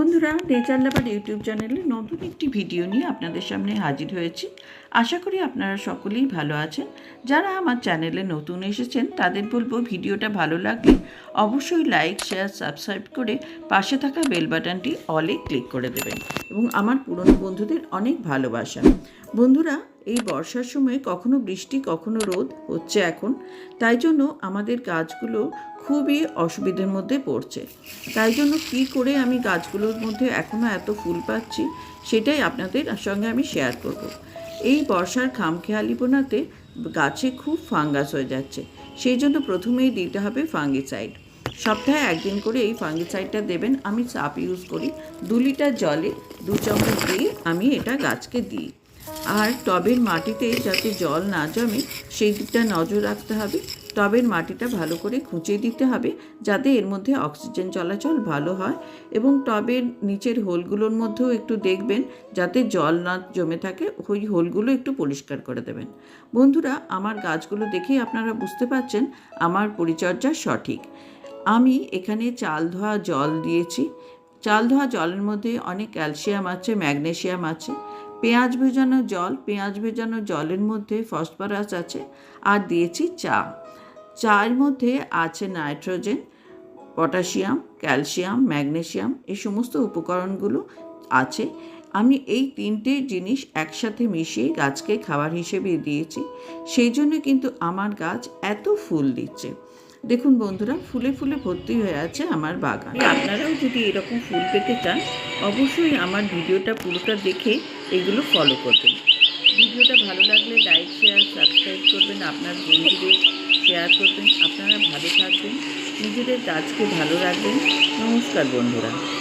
বন্ধুরা নেচার লাভার ইউটিউব চ্যানেলে নতুন একটি ভিডিও নিয়ে আপনাদের সামনে হাজির হয়েছি। আশা করি আপনারা সকলেই ভালো আছেন। যারা আমার চ্যানেলে নতুন এসেছেন, তাদের বলব ভিডিওটা ভালো লাগলে অবশ্যই লাইক, শেয়ার, সাবস্ক্রাইব করে পাশে থাকা বেল বাটনটি অলে ক্লিক করে দেবেন এবং আমার পুরনো বন্ধুদের অনেক ভালোবাসা। বন্ধুরা এই বর্ষার সময় কখনো বৃষ্টি, কখনো রোদ হচ্ছে এখন। তাই জন্য আমাদের গাছগুলো খুবই অসুবিধার মধ্যে পড়ছে। তাই জন্য কী করে আমি গাছগুলোর মধ্যে এখনও এত ফুল পাচ্ছি, সেটাই আপনাদের সঙ্গে আমি শেয়ার করব। এই বর্ষার খামখেয়ালিপনাতে গাছে খুব ফাঙ্গাস হয়ে যাচ্ছে। সেই জন্য প্রথমেই দিতে হবে ফাঙ্গিসাইড সপ্তাহে একদিন করে এই ফাঙ্গিসাইডটা দেবেন। আমি সাপ ইউজ করি। দু লিটার জলে দু চামচ দিয়ে আমি এটা গাছকে দিই। আর টবের মাটিতে যাতে জল না জমে, সেই দিকটা নজর রাখতে হবে। টবের মাটিটা ভালো করে খুঁচিয়ে দিতে হবে, যাতে এর মধ্যে অক্সিজেন চলাচল ভালো হয় এবং টবের নিচের হোলগুলোর মধ্যেও একটু দেখবেন, যাতে জল না জমে থাকে, ওই হোলগুলো একটু পরিষ্কার করে দেবেন। বন্ধুরা, আমার গাছগুলো দেখেই আপনারা বুঝতে পারছেন আমার পরিচর্যা সঠিক। আমি এখানে চাল ধোয়া জল দিয়েছি। চাল ধোয়া জলের মধ্যে অনেক ক্যালসিয়াম আছে ম্যাগনেশিয়াম আছে। পেঁয়াজ ভেজানো জল, পেঁয়াজ ভেজানো জলের মধ্যে ফসফরাস আছে আর দিয়েছি চা। চায়ের মধ্যে আছে নাইট্রোজেন, পটাশিয়াম, ক্যালসিয়াম ম্যাগনেশিয়াম এই সমস্ত উপকরণগুলো আছে। আমি এই তিনটে জিনিস একসাথে মিশিয়ে গাছকে খাবার হিসেবে দিয়েছি। সেই জন্য কিন্তু আমার গাছ এত ফুল দিচ্ছে। দেখুন বন্ধুরা, ফুলে ফুলে ভর্তি হয়ে আছে আমার বাগান। আপনারাও যদি এরকম ফুল পেতে চান, অবশ্যই আমার ভিডিওটা পুরোটা দেখে এগুলো ফলো করবেন। ভিডিওটা ভালো লাগলে লাইক শেয়ার সাবস্ক্রাইব করবেন। আপনার বন্ধুদের শেয়ার করবেন। আপনারা ভালো থাকবেন। নিজেদের কাজকে ভালো রাখবেন। নমস্কার বন্ধুরা।